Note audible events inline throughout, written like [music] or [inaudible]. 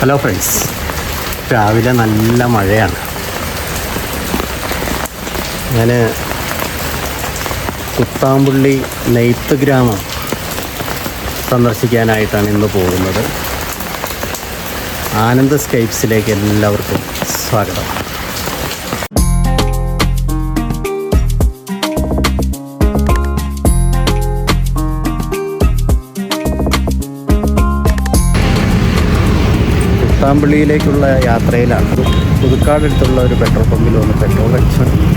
Hello friends രാവിലെ നല്ല മഴയാണ്. ഞാൻ കുത്താമ്പുള്ളി നെയ്ത്ത് ഗ്രാമം സന്ദർശിക്കാനായിട്ടാണ് ഇന്ന് പോകുന്നത്. ആനന്ദ സ്കൈപ്സിലേക്ക് എല്ലാവർക്കും സ്വാഗതം. കുത്താമ്പള്ളിയിലേക്കുള്ള യാത്രയിലാണ്. പുതുക്കാടടുത്തുള്ള ഒരു പെട്രോൾ പമ്പിൽ വന്ന് പെട്രോൾ അടിച്ചുകൊണ്ടിരിക്കുകയാണ്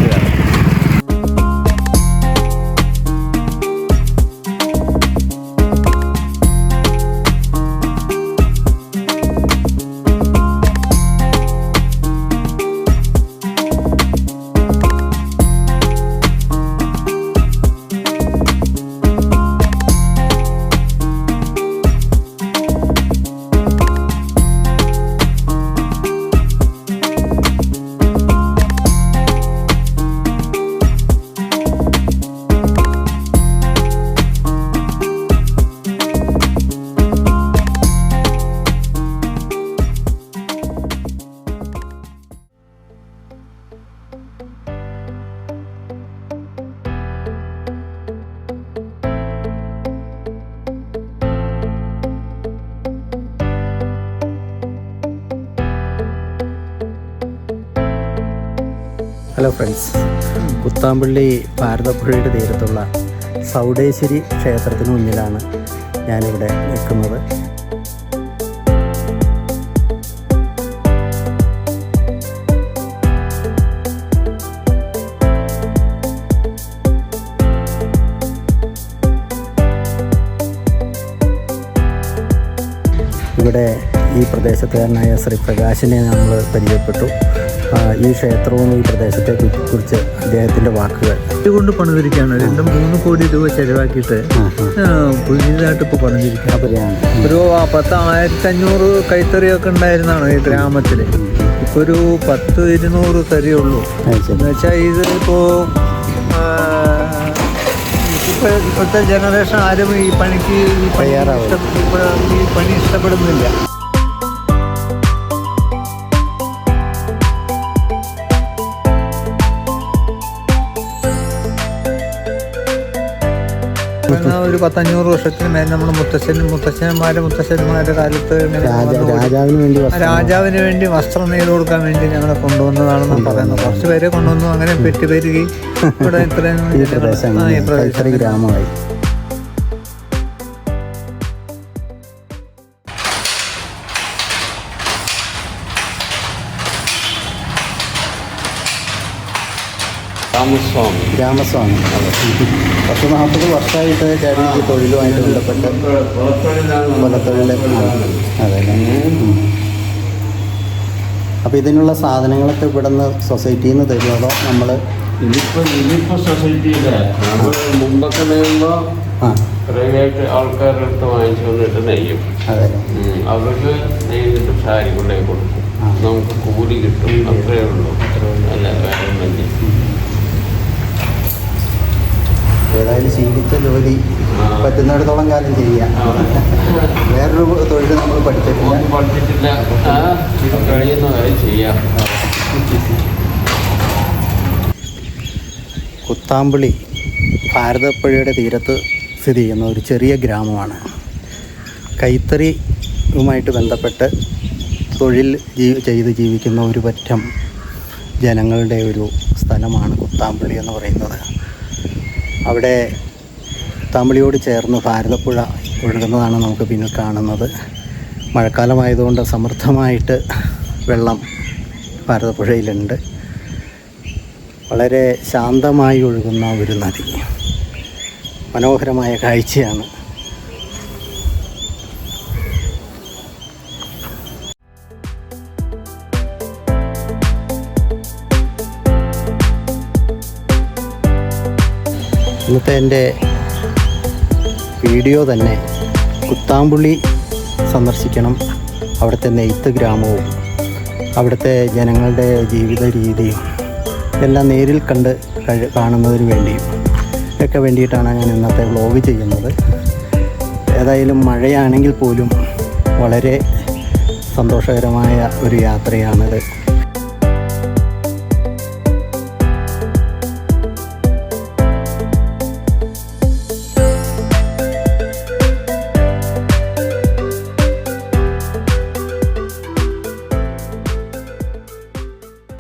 ഹലോ ഫ്രണ്ട്സ് കുത്താമ്പള്ളി ഭാരതപ്പുഴയുടെ തീരത്തുള്ള സൗഡേശ്വരി ക്ഷേത്രത്തിന് മുന്നിലാണ് ഞാനിവിടെ നിൽക്കുന്നത്. ഇവിടെ ഈ പ്രദേശത്തുകാരനായ ശ്രീ പ്രകാശിനെ നമ്മൾ പരിചയപ്പെട്ടു. ഈ ക്ഷേത്രവും ഈ പ്രദേശത്തെ കുറിച്ച് അദ്ദേഹത്തിന്റെ വാക്കുകൾ. കൊണ്ട് പണിതിരിക്കുകയാണ്. രണ്ടും മൂന്ന് കോടി രൂപ ചെലവാക്കിയിട്ട് പുതിയതായിട്ട് ഇപ്പോൾ പണിതിരിക്കുക അവരെയാണ് ഒരു പത്ത് ആയിരത്തി അഞ്ഞൂറ് കൈത്തറിയൊക്കെ ഉണ്ടായിരുന്നാണ് ഈ ഗ്രാമത്തിൽ ഇപ്പോൾ ഒരു പത്ത് ഇരുന്നൂറ് തരിയുള്ളൂ എന്ന് വെച്ചാൽ ഇത് ഇപ്പോൾ ഇപ്പോൾ ഇപ്പോഴത്തെ ജനറേഷൻ ആരും ഈ പണിക്ക് പണി ഈ പണി ഇഷ്ടപ്പെടുന്നില്ല. കാരണം ഒരു പത്തഞ്ഞൂറ് വർഷത്തിന് മേലെ നമ്മുടെ മുത്തശ്ശനും മുത്തശ്ശന്മാരുടെ മുത്തശ്ശന്മാരുടെ കാലത്ത്. രാജാവിന് വേണ്ടി വസ്ത്രം രാജാവിന് വേണ്ടി വസ്ത്രം നെയ്ത് കൊടുക്കാൻ വേണ്ടി ഞങ്ങളെ കൊണ്ടുവന്നതാണെന്ന് പറയുന്നത്. കുറച്ച് പേരെ കൊണ്ടുവന്നു അങ്ങനെ പെറ്റുപേരുകയും പെരുകി ഇവിടെ ഇത്രയും ഗ്രാമമായി. രാമസ്വാമി. രാമസ്വാമി. പത്ത് നാൽപ്പത് വർഷമായിട്ട് ചേട്ടൻ ഈ തൊഴിലുമായിട്ട് ബന്ധപ്പെട്ട് കൊലത്തൊഴിൽ അതെ അപ്പം അപ്പോൾ ഇതിനുള്ള സാധനങ്ങളൊക്കെ ഇവിടെ നിന്ന് സൊസൈറ്റിയിൽ നിന്ന് തരുമോ അതോ നമ്മൾ ഇതിപ്പോ ഇതിപ്പോ സൊസൈറ്റിയിലെ നമ്മൾ മുമ്പൊക്കെ ആ. പ്രൈവറ്റ് ആൾക്കാരുടെ അടുത്ത് വാങ്ങിച്ചു വന്നിട്ട് നെയ്യും. അവർക്ക് നെയ്തിട്ട് സാരി കൊണ്ടേ കൊടുക്കും. നമുക്ക് കൂലി കിട്ടും. അത്രേ ഉള്ളൂ. പറ്റുന്നിടത്തോളം കാലം ചെയ്യാം. വേറൊരു തൊഴിൽ നമ്മൾ പഠിച്ചിട്ടില്ല. കുത്താമ്പിളി പഠിച്ചിട്ടില്ല. കഴിയുന്ന കാര്യം ചെയ്യാം. കുത്താമ്പുളി ഭാരതപ്പുഴയുടെ തീരത്ത് സ്ഥിതി ചെയ്യുന്ന ഒരു ചെറിയ ഗ്രാമമാണ്. കൈത്തറിയുമായിട്ട് ബന്ധപ്പെട്ട് തൊഴിൽ ജീവി ചെയ്ത് ജീവിക്കുന്ന ഒരു പറ്റം ജനങ്ങളുടെ ഒരു സ്ഥലമാണ് കുത്താമ്പുള്ളി എന്ന് പറയുന്നത്. അവിടെ കുത്താമ്പുളിയോട് ചേർന്ന് ഭാരതപ്പുഴ ഒഴുകുന്നതാണ് നമുക്ക് പിന്നിൽ കാണുന്നത്. മഴക്കാലമായതുകൊണ്ട് സമൃദ്ധമായിട്ട് വെള്ളം ഭാരതപ്പുഴയിലുണ്ട്. വളരെ ശാന്തമായി ഒഴുകുന്ന ഒരു നദി. മനോഹരമായ കാഴ്ചയാണ്. ഇന്നത്തെ എന്റെ വീഡിയോ തന്നെ കുത്താമ്പുള്ളി സന്ദർശിക്കണം അവിടുത്തെ നെയ്ത്ത് ഗ്രാമവും അവിടുത്തെ ജനങ്ങളുടെ ജീവിത രീതിയും എല്ലാം നേരിൽ കണ്ട് കാണുന്നതിന് വേണ്ടിയും ഒക്കെ വേണ്ടിയിട്ടാണ് ഞാൻ ഇന്നത്തെ വ്ലോഗ് ചെയ്യുന്നത്. ഏതായാലും മഴയാണെങ്കിൽ പോലും വളരെ സന്തോഷകരമായ ഒരു യാത്രയാണിത്.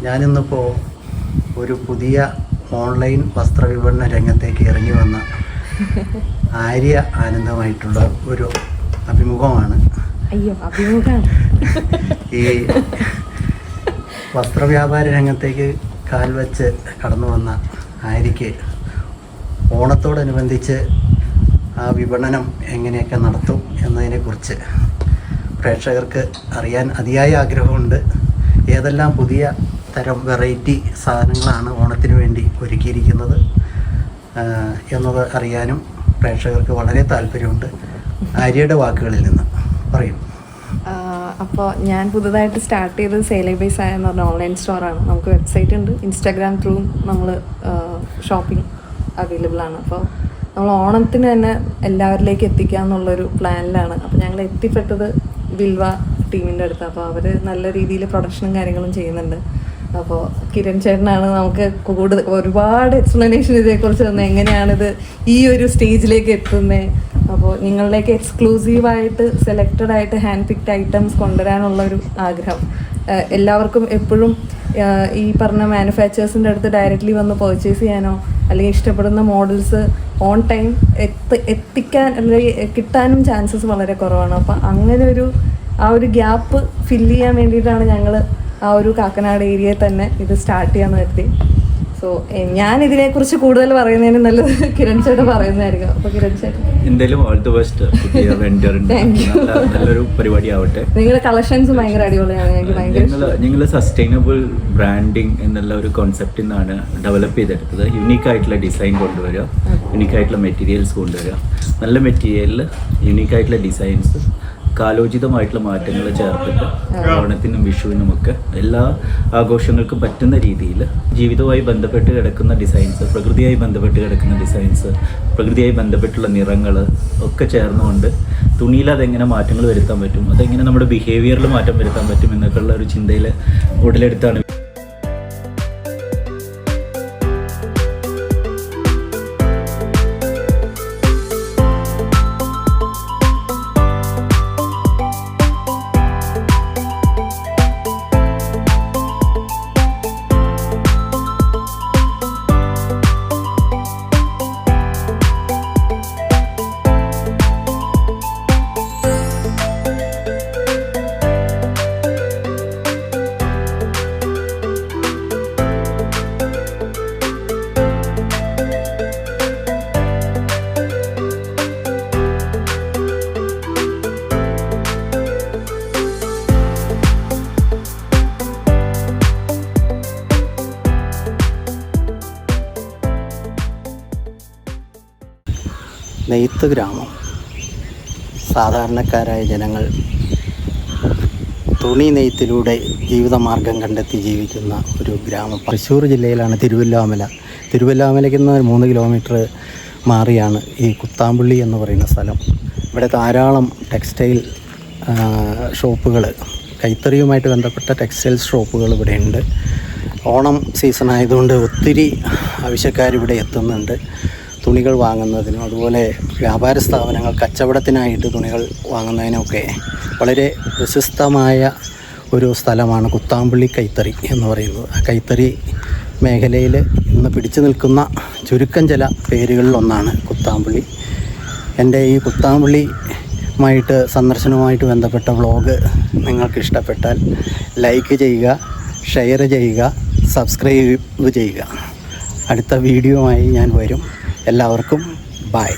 ഞാനിന്നിപ്പോൾ ഒരു പുതിയ ഓൺലൈൻ വസ്ത്രവിപണന രംഗത്തേക്ക് ഇറങ്ങി വന്ന ആര്യ ആനന്ദമായിട്ടുള്ള ഒരു അഭിമുഖമാണ്. അയ്യോ [laughs] ഈ വസ്ത്രവ്യാപാര രംഗത്തേക്ക് കാൽ വെച്ച് കടന്നു വന്ന ആര്യയ്ക്ക് ഓണത്തോടനുബന്ധിച്ച് ആ വിപണനം എങ്ങനെയൊക്കെ നടത്തും എന്നതിനെക്കുറിച്ച് പ്രേക്ഷകർക്ക് അറിയാൻ അതിയായ ആഗ്രഹമുണ്ട്. ഏതെല്ലാം പുതിയ തരം വെറൈറ്റി സാധനങ്ങളാണ് ഓണത്തിന് വേണ്ടി ഒരുക്കിയിരിക്കുന്നത്. എന്നത് അറിയാനും പ്രേക്ഷകർക്ക് വളരെ താല്പര്യമുണ്ട്. ആര്യയുടെ വാക്കുകളിൽ നിന്ന് പറയും. അപ്പോൾ ഞാൻ പുതുതായിട്ട് സ്റ്റാർട്ട് ചെയ്തത് സേലൈ ബേസ് ആയ എന്ന് പറഞ്ഞ ഓൺലൈൻ സ്റ്റോറാണ്. നമുക്ക് വെബ്സൈറ്റ് ഉണ്ട്. ഇൻസ്റ്റാഗ്രാം ത്രൂ നമ്മൾ ഷോപ്പിംഗ് അവൈലബിൾ ആണ്. അപ്പോൾ നമ്മൾ ഓണത്തിന് തന്നെ എല്ലാവരിലേക്ക് എത്തിക്കുക എന്നുള്ളൊരു പ്ലാനിലാണ്. അപ്പോൾ ഞങ്ങൾ എത്തിപ്പെട്ടത് ബിൽവ ടീമിന്റെ അടുത്ത്. അപ്പോൾ അവർ നല്ല രീതിയിൽ പ്രൊഡക്ഷനും കാര്യങ്ങളും ചെയ്യുന്നുണ്ട്. അപ്പോൾ കിരൺ ചേട്ടനാണ് നമുക്ക് കൂടുതൽ ഒരുപാട് എക്സ്പ്ലനേഷൻ ഇതേക്കുറിച്ച് തന്നെ എങ്ങനെയാണിത് ഈ ഒരു സ്റ്റേജിലേക്ക് എത്തുന്നത് അപ്പോൾ നിങ്ങളിലേക്ക് എക്സ്ക്ലൂസീവായിട്ട് സെലക്റ്റഡ് ആയിട്ട് ഹാൻഡ് പിക്ഡ് ഐറ്റംസ് കൊണ്ടുവരാനുള്ള ഒരു ആഗ്രഹം. എല്ലാവർക്കും എപ്പോഴും ഈ പറഞ്ഞ മാനുഫാക്ചേഴ്സിന്റെ അടുത്ത് ഡയറക്റ്റ്ലി വന്ന് പർച്ചേസ് ചെയ്യാനോ അല്ലെങ്കിൽ ഇഷ്ടപ്പെടുന്ന മോഡൽസ് ഓൺ ടൈം എത്തി എത്തിക്കാൻ അല്ലെങ്കിൽ കിട്ടാനും ചാൻസസ് വളരെ കുറവാണ്. അപ്പം അങ്ങനെ ഒരു ആ ഒരു ഗ്യാപ്പ് ഫില്ല് ചെയ്യാൻ വേണ്ടിയിട്ടാണ് ഞങ്ങൾ ആ ഒരു കാക്കനാട് ഏരിയയിൽ തന്നെ ഇത് സ്റ്റാർട്ട് ചെയ്യാൻ നിർത്തി സോ ഞാൻ ഇതിനെക്കുറിച്ച് കൂടുതൽ പറയുന്നതിന് നല്ലത് കിരൺ ചേട്ടൻ പറയുന്നതായിരിക്കും. അപ്പോൾ കിരൺ ചേട്ടൻ. എന്തായാലും ഓൾ ദി ബെസ്റ്റ് നല്ലൊരു പരിപാടി ആവട്ടെ. നിങ്ങളുടെ കളക്ഷൻസ് ഭയങ്കര അടിപൊളിയാണ്. എനിക്ക് ഭയങ്കര ഞങ്ങൾ സസ്റ്റൈനബിൾ ബ്രാൻഡിങ് എന്നുള്ള ഒരു കോൺസെപ്റ്റിൽ നിന്നാണ് ഡെവലപ്പ് ചെയ്തെടുത്തത്. യുണീക്ക് ആയിട്ടുള്ള ഡിസൈൻ കൊണ്ടുവരിക. യുണീക്ക് ആയിട്ടുള്ള മെറ്റീരിയൽസ് കൊണ്ടുവരിക. നല്ല മെറ്റീരിയലിൽ യുണീക്ക് ആയിട്ടുള്ള ഡിസൈൻസ് കാലോചിതമായിട്ടുള്ള മാറ്റങ്ങൾ ചേർത്തിട്ട് ഓണത്തിനും വിഷുവിനും ഒക്കെ എല്ലാ ആഘോഷങ്ങൾക്കും പറ്റുന്ന രീതിയിൽ ജീവിതവുമായി ബന്ധപ്പെട്ട് കിടക്കുന്ന ഡിസൈൻസ് പ്രകൃതിയായി ബന്ധപ്പെട്ട് കിടക്കുന്ന ഡിസൈൻസ് പ്രകൃതിയായി ബന്ധപ്പെട്ടുള്ള നിറങ്ങൾ ഒക്കെ ചേർന്നുകൊണ്ട് തുണിയിൽ അതെങ്ങനെ മാറ്റങ്ങൾ വരുത്താൻ പറ്റും അതെങ്ങനെ നമ്മുടെ ബിഹേവിയറിൽ മാറ്റം വരുത്താൻ പറ്റും എന്നൊക്കെയുള്ള ഒരു ചിന്തയിൽ ഉടലെടുത്താണ് നെയ്ത്ത് ഗ്രാമം. സാധാരണക്കാരായ ജനങ്ങൾ തുണി നെയ്ത്തിലൂടെ ജീവിതമാർഗം കണ്ടെത്തി ജീവിക്കുന്ന ഒരു ഗ്രാമം. തൃശ്ശൂർ ജില്ലയിലാണ് തിരുവല്ലാമല. തിരുവല്ലാമലയ്ക്ക് നിന്ന് മൂന്ന് കിലോമീറ്റർ മാറിയാണ് ഈ കുത്താമ്പുള്ളി എന്ന് പറയുന്ന സ്ഥലം. ഇവിടെ ധാരാളം ടെക്സ്റ്റൈൽ ഷോപ്പുകൾ കൈത്തറിയുമായിട്ട് ബന്ധപ്പെട്ട ടെക്സ്റ്റൈൽ ഷോപ്പുകൾ ഇവിടെ ഉണ്ട്. ഓണം സീസൺ ആയതുകൊണ്ട് ഒത്തിരി ആവശ്യക്കാരിവിടെ എത്തുന്നുണ്ട്. തുണികൾ വാങ്ങുന്നതിനും അതുപോലെ വ്യാപാര സ്ഥാപനങ്ങൾ കച്ചവടത്തിനായിട്ട് തുണികൾ വാങ്ങുന്നതിനൊക്കെ വളരെ പ്രശസ്തമായ ഒരു സ്ഥലമാണ് കുത്താമ്പള്ളി കൈത്തറി എന്ന് പറയുന്നത്. ആ കൈത്തറി മേഖലയിൽ ഇന്ന് പിടിച്ചു നിൽക്കുന്ന ചുരുക്കം ചില പേരുകളിൽ ഒന്നാണ് കുത്താമ്പള്ളി. എന്റെ ഈ കുത്താമ്പള്ളിയുമായിട്ട് സന്ദർശനവുമായിട്ട് ബന്ധപ്പെട്ട വ്ലോഗ് നിങ്ങൾക്ക് ഇഷ്ടപ്പെട്ടാൽ ലൈക്ക് ചെയ്യുക ഷെയർ ചെയ്യുക സബ്സ്ക്രൈബ് ചെയ്യുക. അടുത്ത വീഡിയോ ആയി ഞാൻ വരും. എല്ലാവർക്കും ബായ്